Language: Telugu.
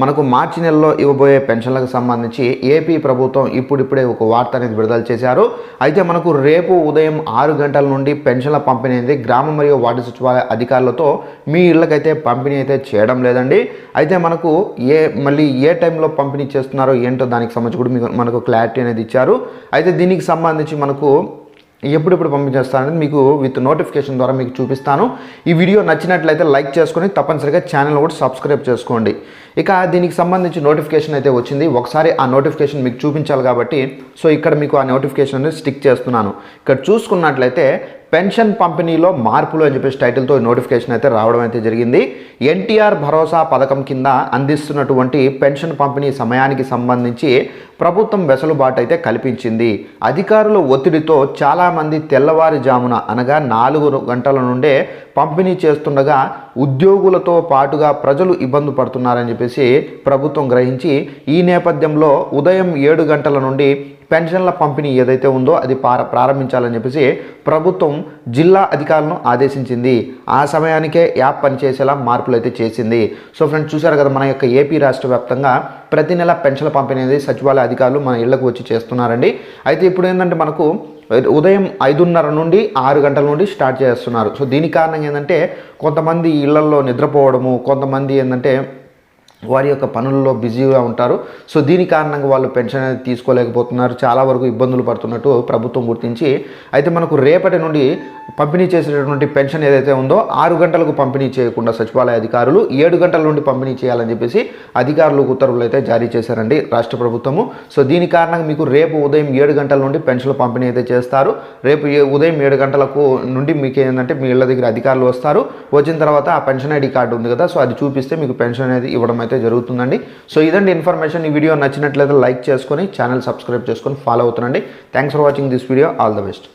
మనకు మార్చి నెలలో ఇవ్వబోయే పెన్షన్లకు సంబంధించి ఏపీ ప్రభుత్వం ఇప్పుడిప్పుడే ఒక వార్త అనేది విడుదల చేశారు. అయితే మనకు రేపు ఉదయం ఆరు గంటల నుండి పెన్షన్ల పంపిణీ అనేది గ్రామ మరియు వార్డు సచివాలయ అధికారులతో మీ ఇళ్ళకైతే పంపిణీ అయితే చేయడం లేదండి. అయితే మనకు ఏ మళ్ళీ ఏ టైంలో పంపిణీ చేస్తున్నారో ఏంటో దానికి సంబంధించి కూడా మీకు మనకు క్లారిటీ అనేది ఇచ్చారు. అయితే దీనికి సంబంధించి మనకు ఎప్పుడెప్పుడు పంపించేస్తానని మీకు విత్ నోటిఫికేషన్ ద్వారా మీకు చూపిస్తాను. ఈ వీడియో నచ్చినట్లయితే లైక్ చేసుకొని తప్పనిసరిగా ఛానల్ కూడా సబ్స్క్రైబ్ చేసుకోండి. ఇక దీనికి సంబంధించి నోటిఫికేషన్ అయితే వచ్చింది. ఒకసారి ఆ నోటిఫికేషన్ మీకు చూపించాలి కాబట్టి సో ఇక్కడ మీకు ఆ నోటిఫికేషన్ స్టిక్ చేస్తున్నాను. ఇక్కడ చూసుకున్నట్లయితే పెన్షన్ పంపిణీలో మార్పులు అని చెప్పేసి టైటిల్తో నోటిఫికేషన్ అయితే రావడం అయితే జరిగింది. ఎన్టీఆర్ భరోసా పథకం కింద అందిస్తున్నటువంటి పెన్షన్ పంపిణీ సమయానికి సంబంధించి ప్రభుత్వం వెసులుబాటు అయితే కల్పించింది. అధికారుల ఒత్తిడితో చాలామంది తెల్లవారుజామున అనగా నాలుగు గంటల నుండే పంపిణీ చేస్తుండగా ఉద్యోగులతో పాటుగా ప్రజలు ఇబ్బంది పడుతున్నారని చెప్పేసి ప్రభుత్వం గ్రహించి ఈ నేపథ్యంలో ఉదయం ఏడు గంటల నుండి పెన్షన్ల పంపిణీ ఏదైతే ఉందో అది పార ప్రారంభించాలని చెప్పేసి ప్రభుత్వం జిల్లా అధికారులను ఆదేశించింది. ఆ సమయానికే యాప్ పనిచేసేలా మార్పులు అయితే చేసింది. సో ఫ్రెండ్స్ చూశారు కదా మన యొక్క ఏపీ రాష్ట్ర వ్యాప్తంగా ప్రతి నెల పెన్షన్ల పంపిణీ అనేది సచివాలయ అధికారులు మన ఇళ్ళకు వచ్చి చేస్తున్నారండి. అయితే ఇప్పుడు ఏంటంటే మనకు ఉదయం ఐదున్నర నుండి ఆరు గంటల నుండి స్టార్ట్ చేస్తున్నారు. సో దీని కారణం ఏంటంటే కొంతమంది ఇళ్ళల్లో నిద్రపోవడము కొంతమంది ఏంటంటే వారి యొక్క పనుల్లో బిజీగా ఉంటారు. సో దీని కారణంగా వాళ్ళు పెన్షన్ అనేది తీసుకోలేకపోతున్నారు. చాలా వరకు ఇబ్బందులు పడుతున్నట్టు ప్రభుత్వం గుర్తించి అయితే మనకు రేపటి నుండి పంపిణీ చేసేటటువంటి పెన్షన్ ఏదైతే ఉందో ఆరు గంటలకు పంపిణీ చేయకుండా సచివాలయ అధికారులు ఏడు గంటల నుండి పంపిణీ చేయాలని చెప్పేసి అధికారులకు ఉత్తర్వులు అయితే జారీ చేశారండి రాష్ట్ర ప్రభుత్వము. సో దీని కారణంగా మీకు రేపు ఉదయం ఏడు గంటల నుండి పెన్షన్ల పంపిణీ అయితే చేస్తారు. రేపు ఉదయం ఏడు గంటలకు నుండి మీకు ఏంటంటే మీ ఇళ్ళ దగ్గర అధికారులు వస్తారు. వచ్చిన తర్వాత ఆ పెన్షన్ ఐడి కార్డు ఉంది కదా సో అది చూపిస్తే మీకు పెన్షన్ అనేది ఇవ్వడం అయితే జరుగుతుందండి. సో ఇదండి ఇన్ఫర్మేషన్. ఈ వీడియో నచ్చినట్లయితే లైక్ చేసుకొని ఛానల్ సబ్స్క్రైబ్ చేసుకొని follow అవుతుండండి. Thanks for watching this video. All the best.